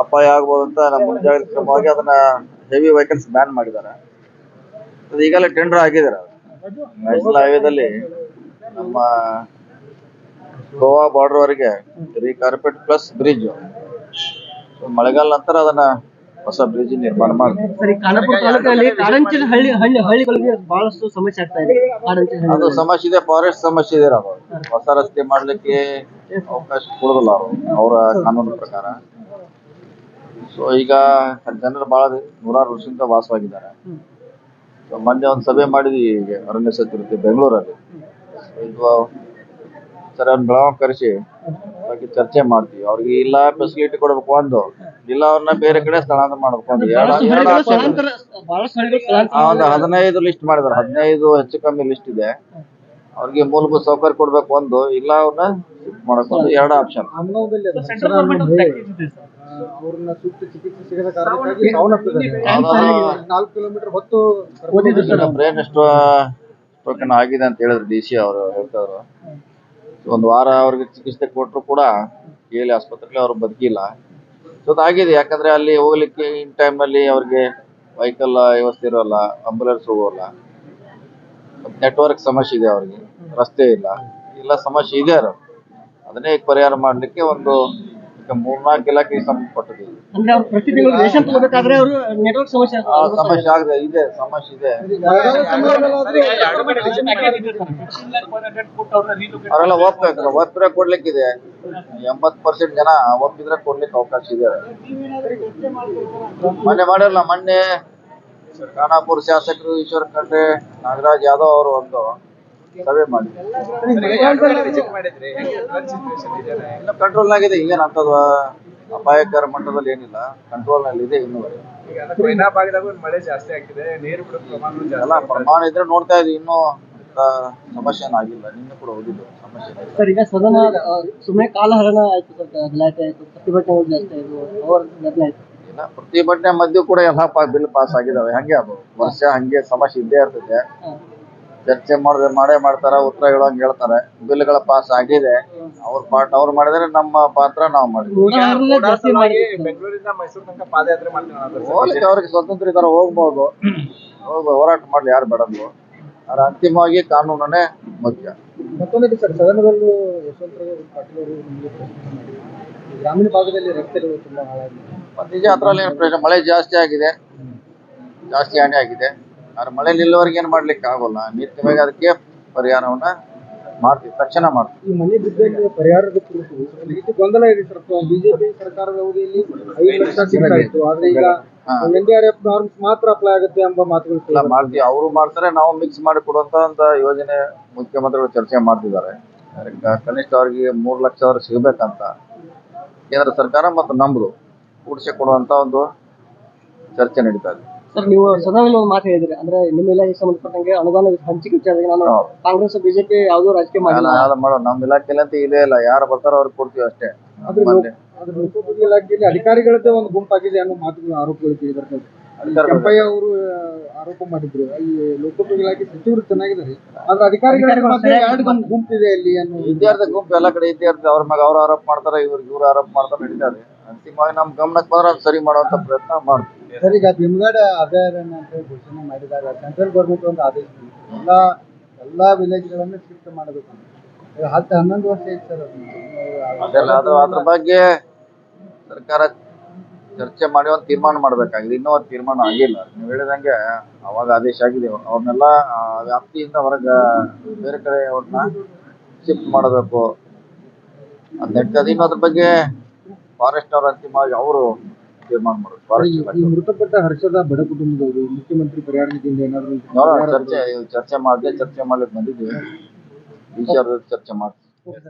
ಅಪಾಯ ಆಗ್ಬೋದು ಅಂತ ನಮ್ಮ ಮುಂಜಾಗ್ರತೆ ಕ್ರಮವಾಗಿ ಅದನ್ನ ಹೆವಿ ವೆಹಿಕಲ್ಸ್ ಬ್ಯಾನ್ ಮಾಡಿದ್ದಾರೆ. ಅದು ಈಗಲೇ ಟೆಂಡರ್ ಆಗಿದ್ದಾರೆ ನ್ಯಾಷನಲ್ ಹೈವೇದಲ್ಲಿ ನಮ್ಮ ಗೋವಾ ಬಾರ್ಡರ್ ವರೆಗೆ ರೀ ಕಾರ್ಪೆಟ್ ಪ್ಲಸ್ ಬ್ರಿಡ್ಜ್ ಮಳೆಗಾಲ ನಂತರ ಅದನ್ನ ಹೊಸ ಬ್ರಿಡ್ಜ್ ನಿರ್ಮಾಣ ಮಾಡ್ತಾರೆ. ಸರಿ ಖಾನಾಪುರ ತಾಲೂಕಿನಲ್ಲಿ ಕಾಡಂಚಿನ ಹಳ್ಳಿ ಹಳ್ಳಿ ಹಳ್ಳಿಗಳಿಗೆ ಬಹಳಷ್ಟು ಸಮಸ್ಯೆ ಆಗ್ತಾ ಇದೆ. ಕಾಡಂಚಿನ ಅದು ಸಮಸ್ಯೆ ಇದೆ ಫಾರೆಸ್ಟ್ ಸಮಸ್ಯೆ ಇದೆ ಅದು ಹೊಸ ರಸ್ತೆ ಮಾಡ್ಲಿಕ್ಕೆ ಅವಕಾಶ ಕೊಡೋದಿಲ್ಲ ಅವರು ಅವರ ಕಾನೂನು ಪ್ರಕಾರ. ಸೊ ಈಗ ಜನರು ಬಹಳ ನೂರಾರು ವರ್ಷದಿಂದ ವಾಸವಾಗಿದ್ದಾರೆ. So, ಮೊನ್ನೆ ಒಂದು ಸಭೆ ಮಾಡಿದ್ವಿ ಈಗ ಅರಣ್ಯ ಸಚಿವರಿಗೆ ಬೆಂಗಳೂರಲ್ಲಿ. So, ಇದು ಸರ್ ಅವ್ರನ್ನ ಬೆಳಗಾವ್ ಕರೆಸಿ ಬಗ್ಗೆ ಚರ್ಚೆ ಮಾಡ್ತೀವಿ. ಅವ್ರಿಗೆ ಇಲ್ಲ ಫೆಸಿಲಿಟಿ ಕೊಡ್ಬೇಕು ಒಂದು ಇಲ್ಲ ಅವ್ರನ್ನ ಬೇರೆ ಕಡೆ ಸ್ಥಳಾಂತರ ಮಾಡ್ಬೇಕು ಎರಡು ಎರಡು ಒಂದು ಹದಿನೈದು ಲಿಸ್ಟ್ ಮಾಡಿದಾರೆ. ಹದಿನೈದು ಹೆಚ್ಚು ಕಮ್ಮಿ ಲಿಸ್ಟ್ ಇದೆ. ಅವ್ರಿಗೆ ಮೂಲಭೂತ ಸೌಕರ್ಯ ಕೊಡ್ಬೇಕು ಒಂದು ಇಲ್ಲ ಅವ್ರನ್ನ ಶಿಫ್ಟ್ ಒಂದು ಎರಡು ಆಪ್ಷನ್. ಅವ್ರನ್ನ ಸೂಕ್ತ ಚಿಕಿತ್ಸೆ ಸಿಗದ ಕಾರಣಕ್ಕಾಗಿ ಸಾವನ್ನಪ್ಪಿದ್ದಾರೆ ನಾಲ್ಕು ಕಿಲೋಮೀಟರ್ ಹೊತ್ತು ಓದಿದ್ರು ಸರ್. ಅವ್ರು. ಬ್ರೇನ್ ಎಷ್ಟು ಟೋಕನ್ ಆಗಿದೆ ಅಂತ ಹೇಳಿದ್ರು ಡಿ ಸಿ ಅವರು ಹೇಳ್ತಾರ ಒಂದು ವಾರ ಅವ್ರಿಗೆ ಚಿಕಿತ್ಸೆ ಕೊಟ್ಟರು ಕೂಡ ಕೇಳಿ ಆಸ್ಪತ್ರೆಗೆ ಅವ್ರು ಬದುಕಿಲ್ಲ. ಅದಾಗಿದೆ ಯಾಕಂದ್ರೆ ಅಲ್ಲಿ ಹೋಗ್ಲಿಕ್ಕೆ ಇನ್ ಟೈಮ್ ಅಲ್ಲಿ ಅವ್ರಿಗೆ ವೆಹಿಕಲ್ ವ್ಯವಸ್ಥೆ ಇರೋಲ್ಲ ಆಂಬುಲೆನ್ಸ್ ಹೋಗೋಲ್ಲ. ನೆಟ್ವರ್ಕ್ ಸಮಸ್ಯೆ ಇದೆ ಅವ್ರಿಗೆ. ರಸ್ತೆ ಇಲ್ಲ. ಎಲ್ಲ ಸಮಸ್ಯೆ ಇದೆ ಅದು ಅದನ್ನೇ ಪರಿಹಾರ ಮಾಡ್ಲಿಕ್ಕೆ ಒಂದು ಮೂರ್ನಾಲ್ಕು ಇಲಾಖೆಗೆ ಸಂಬಂಧಪಟ್ಟದ್ದು ಇದು. ಅಂದ್ರೆ ಅವ್ರು ಪ್ರತಿ ತಿಂಗಳು ರೇಷನ್ ತಗೋಬೇಕಾದ್ರೆ ಅವರು ನೆಟ್ವರ್ಕ್ ಸಮಸ್ಯೆ ಆ ಸಮಸ್ಯೆ ಆಗಿದೆ ಇದೆ ಸಮಸ್ಯೆ ಇದೆ. ಅವರೆಲ್ಲ ಒಪ್ಬೇಕು ಒಪ್ಪಿದ್ರೆ ಕೊಡ್ಲಿಕ್ಕಿದೆ. ಎಂಬತ್ ಪರ್ಸೆಂಟ್ ಜನ ಒಪ್ಪಿದ್ರೆ ಕೊಡ್ಲಿಕ್ಕೆ ಅವಕಾಶ ಇದೆ. ಮೊನ್ನೆ ಮಾಡಿರಲ್ಲ ಮೊನ್ನೆ ಖಾನಾಪುರ ಶಾಸಕರು ಈಶ್ವರ ಖಂಡ್ರೆ ನಾಗರಾಜ್ ಯಾದವ್ ಅವರು ಒಂದು ಸಭೆ ಮಾಡಿ. ಇನ್ನು ಕಂಟ್ರೋಲ್ ಆಗಿದೆ ಈಗೇನು ಅಂತದ ಅಪಾಯಕರ ಮಟ್ಟದಲ್ಲಿ ಏನಿಲ್ಲ. ಕಂಟ್ರೋಲ್ನಲ್ಲಿ ಇದೆ ಇನ್ನೂ. ಕೊಯ್ನಾ ಭಾಗದಾಗ ಮಳೆ ಜಾಸ್ತಿ ಆಗ್ತಿದೆ ನೀರು ಕೂಡ ಪ್ರಮಾಣ ಎಲ್ಲ ಪ್ರಮಾಣ ಇದ್ರೆ ನೋಡ್ತಾ ಇದ್ದೀವಿ ಇನ್ನೂ ಸಮಸ್ಯೆನ ಸಮಸ್ಯೆ ಆಗಿಲ್ಲ ನಿನ್ನೆ ಕೂಡ ಹೋಗಿದ್ದು ಸಮಸ್ಯೆ ಸರ್ ಈಗ ಸದನ ಸುಮ್ಮನೆ ಕಾಲಹರಣ ಆಯ್ತು ಸರ್ ಗಲಾಟೆ ಆಯ್ತು ಪ್ರತಿಭಟನೆ ಜಾಸ್ತಿ ಆಯ್ತು ಅವರ ಗದ್ದಲ ಆಯ್ತು. ಪ್ರತಿಭಟನೆ ಮಧ್ಯೆ ಕೂಡ ಎಲ್ಲ ಪಾ ಬಿಲ್ ಪಾಸ್ ಆಗಿದಾವೆ ಹಂಗೆ ಅದು. ವರ್ಷ ಹಂಗೆ ಸಮಸ್ಯೆ ಇದ್ದೇ ಇರ್ತದೆ. ಚರ್ಚೆ ಮಾಡಿದ್ರೆ ಮಾಡೇ ಮಾಡ್ತಾರ ಉತ್ತರ ಹೇಳೋಂಗ್ ಹೇಳ್ತಾರೆ. ಬಿಲ್ಗಳ ಪಾಸ್ ಆಗಿದೆ. ಅವ್ರ ಪಾಠ ಅವ್ರು ಮಾಡಿದ್ರೆ ನಮ್ಮ ಪಾತ್ರ ನಾವು ಮಾಡಿದ್ವಿ. ಉದಾಹರಣೆ ಮಾಡಿದ್ರು. ಬೆಂಗಳೂರಿಂದ ಮೈಸೂರು ತನಕ ಪಾದಯಾತ್ರೆ ಮಾಡ್ತೀವಿ ಹೋಗ್ಲಿಕ್ಕೆ ಅವ್ರಿಗೆ ಸ್ವತಂತ್ರ ಇದಾರೆ ಹೋಗ್ಬೋದು. ಹೋಗಿ ಹೋರಾಟ ಮಾಡ್ಲಿ ಯಾರು ಬೇಡದು ಆದ್ರೆ ಅಂತಿಮವಾಗಿ ಕಾನೂನನ್ನೇ ಮುಖ್ಯ. ಮತ್ತೊಂದು ಸರ್ ಸದನದಲ್ಲೂ ಯಶವಂತರಾವ್ ಪಾಟೀಲ್ ಅವರು ನಿಮಗೆ ಪ್ರಶ್ನೆ ಮಾಡಿದ್ರು. ಈ ಗ್ರಾಮೀಣ ಭಾಗದಲ್ಲಿ ರಸ್ತೆಗಳು ತುಂಬಾ ಹಾಳಾಗಿದೆ. ನಿಜ ಅದ್ರಲ್ಲಿ ಮಳೆ ಜಾಸ್ತಿ ಆಗಿದೆ. ಜಾಸ್ತಿ ಹಾನಿ ಆಗಿದೆ. ಆದ್ರೆ ಮಳೆ ನಿಲ್ಲುವವರೆಗೆ ಏನ್ ಮಾಡ್ಲಿಕ್ಕೆ ಆಗೋಲ್ಲ. ನಿತ್ಯವಾಗಿ ಅದಕ್ಕೆ ಪರಿಹಾರವನ್ನ ಮಾಡ್ತೀವಿ ತಕ್ಷಣ ಮಾಡ್ತೀವಿ. ಈ ಮನೆ ಬಿದ್ದಕ್ಕೆ ಪರಿಹಾರದ ಕುರಿತು ರೀತಿ ಗೊಂದಲ ಇದೆ ಸರ್? ಬಿಜೆಪಿ ಸರ್ಕಾರದ ಅವಧಿಯಲ್ಲಿ ಐದು ಲಕ್ಷ ಸಿಗ್ತಾ ಇತ್ತು. ಆದ್ರೆ ಈಗ. N D R F norms ಮಾತ್ರ ಅಪ್ಲೈ ಆಗುತ್ತೆ ಎಂಬ ಮಾತುಗಳು ಮಾಡ್ತೀವಿ. ಅವರು ಮಾಡ್ತಾರೆ ನಾವು ಮಿಕ್ಸ್ ಮಾಡಿ ಕೊಡುವಂತ ಯೋಜನೆ ಮುಖ್ಯಮಂತ್ರಿಗಳು ಚರ್ಚೆ ಮಾಡ್ತಿದ್ದಾರೆ. ಕನಿಷ್ಠ ಅವರಿಗೆ ಮೂರು ಲಕ್ಷ ಅವ್ರಿಗೆ ಸಿಗ್ಬೇಕಂತ ಕೇಂದ್ರ ಸರ್ಕಾರ ಮತ್ತು ನಮ್ದು ಕೂಡಿಸಿ ಕೊಡುವಂತ ಒಂದು ಚರ್ಚೆ ನಡೀತಾ ಇದೆ. ಸರ್ ನೀವು ಸದನದಲ್ಲಿ ಒಂದು ಮಾತು ಹೇಳಿದ್ರಿ. ಅಂದ್ರೆ ನಿಮ್ಮ ಇಲಾಖೆ ಸಂಬಂಧಪಟ್ಟಂಗೆ ಅನುದಾನ ಹಂಚಿಕೆ ವಿಚಾರದಲ್ಲಿ ನಾನು. ಕಾಂಗ್ರೆಸ್ ಬಿಜೆಪಿ ಯಾವುದೋ ರಾಜಕೀಯ ಮಾಡಿಲ್ಲ. ನಮ್ ಮಾಡೋ ನಮ್ಮ ಇಲಾಖೆಯಲ್ಲಿ ಅಂತ ಇದೇ ಇಲ್ಲ. ಯಾರು ಬರ್ತಾರೋ ಅವ್ರಿಗೆ ಕೊಡ್ತೀವಿ ಅಷ್ಟೇ. ಆದ್ರೆ ಲೋಕೋಪಯೋಗಿ ಇಲಾಖೆಯಲ್ಲಿ ಅಧಿಕಾರಿಗಳದ್ದೇ ಒಂದು ಗುಂಪಾಗಿದೆ ಅನ್ನೋ ಮಾತುಗಳು ಆರೋಪಗಳು ಕೇಳಿ ಬರ್ತದೆ ಕೆಂಪಯ್ಯ ಅವರು ಆರೋಪ ಮಾಡಿದ್ರು. ಈ ಲೋಕೋಪಯೋಗಿ ಇಲಾಖೆ ಸಚಿವರು ಚೆನ್ನಾಗಿದ್ದಾರೆ. ಆದ್ರೆ ಅಧಿಕಾರಿಗಳ ಎರಡು ಗುಂಪು- ಗುಂಪಿದೆ ಇಲ್ಲಿ ಅನ್ನೋ ವಿದ್ಯಾರ್ಥಿ ಗುಂಪು? ಎಲ್ಲ ಕಡೆ ಇದ್ಯಾರ್ಥಿ ಅವ್ರ ಮ್ಯಾಗ ಅವ್ರ ಆರೋಪ ಮಾಡ್ತಾರೆ ಇವ್ರಿಗೆ ಇವ್ರು ಆರೋಪ ಮಾಡ್ತಾರೆ ನಡೀತಾರೆ ಅಂತಿಮವಾಗಿ ನಮ್ ಗಮನಕ್ಕೆ ಬಂದ್ರೆ ಸರಿ ಮಾಡುವಂತ ಪ್ರಯತ್ನ ಮಾಡ್ತೀವಿ. ಸರ್ ಈಗ ಭೀಮಗಡ ಅಭಯಾರಣ್ಯ ಅಂತ ಹೇಳಿ ಘೋಷಣೆ ಮಾಡಿದಾಗ ಸೆಂಟ್ರಲ್ ಗೌರ್ಮೆಂಟ್ ಒಂದು ಆದೇಶ ಎಲ್ಲ ಎಲ್ಲ ಎಲ್ಲಾ ವಿಲೇಜ್ಗಳನ್ನು ಶಿಫ್ಟ್ ಮಾಡಬೇಕು ಅಂತ. ಈಗ ಹತ್ತು ಹನ್ನೊಂದು ವರ್ಷ ಐತೆ ಸರ್ ಅದು. ಅದೆಲ್ಲ ಅದು ಅದ್ರ ಬಗ್ಗೆ ಸರ್ಕಾರ ಚರ್ಚೆ ಮಾಡಿ ಒಂದು ತೀರ್ಮಾನ ಮಾಡ್ಬೇಕಾಗಿದೆ. ಇನ್ನೂ ಒಂದು ತೀರ್ಮಾನ ಆಗಿಲ್ಲ. ನೀವು ಹೇಳಿದಂಗೆ ಅವಾಗ ಆದೇಶ ಆಗಿದೆ. ಅವ್ರನ್ನೆಲ್ಲ ಆ ವ್ಯಾಪ್ತಿಯಿಂದ ಹೊರಗೆ ಬೇರೆ ಕಡೆ ಅವ್ರನ್ನ ಶಿಫ್ಟ್ ಮಾಡಬೇಕು. ಅದ್ ನಡೀತದೆ ಇನ್ನು ಅದ್ರ ಬಗ್ಗೆ ಫಾರೆಸ್ಟ್ ಅವ್ರ ಅಂತಿಮವಾಗಿ ಅವರು ತೀರ್ಮಾನ ಮಾಡೋದು ಈ ಫಾರೆಸ್ಟ್ ಈ ಇಲಾಖೆ ಮೃತಪಟ್ಟ ಹರ್ಷದ ಬಡ ಕುಟುಂಬದವರು ಮುಖ್ಯಮಂತ್ರಿ ಪರಿಹಾರ ನಿಧಿಯಿಂದ ಏನಾದ್ರು ನೋಡೋಣ ಚರ್ಚೆ ಚರ್ಚೆ ಮಾಡಿದೆ ಚರ್ಚೆ ಮಾಡ್ಲಿಕ್ಕೆ ಬಂದಿದ್ವಿ ಈ ವಿಚಾರದ ಚರ್ಚೆ ಮಾಡ್ತೀವಿ.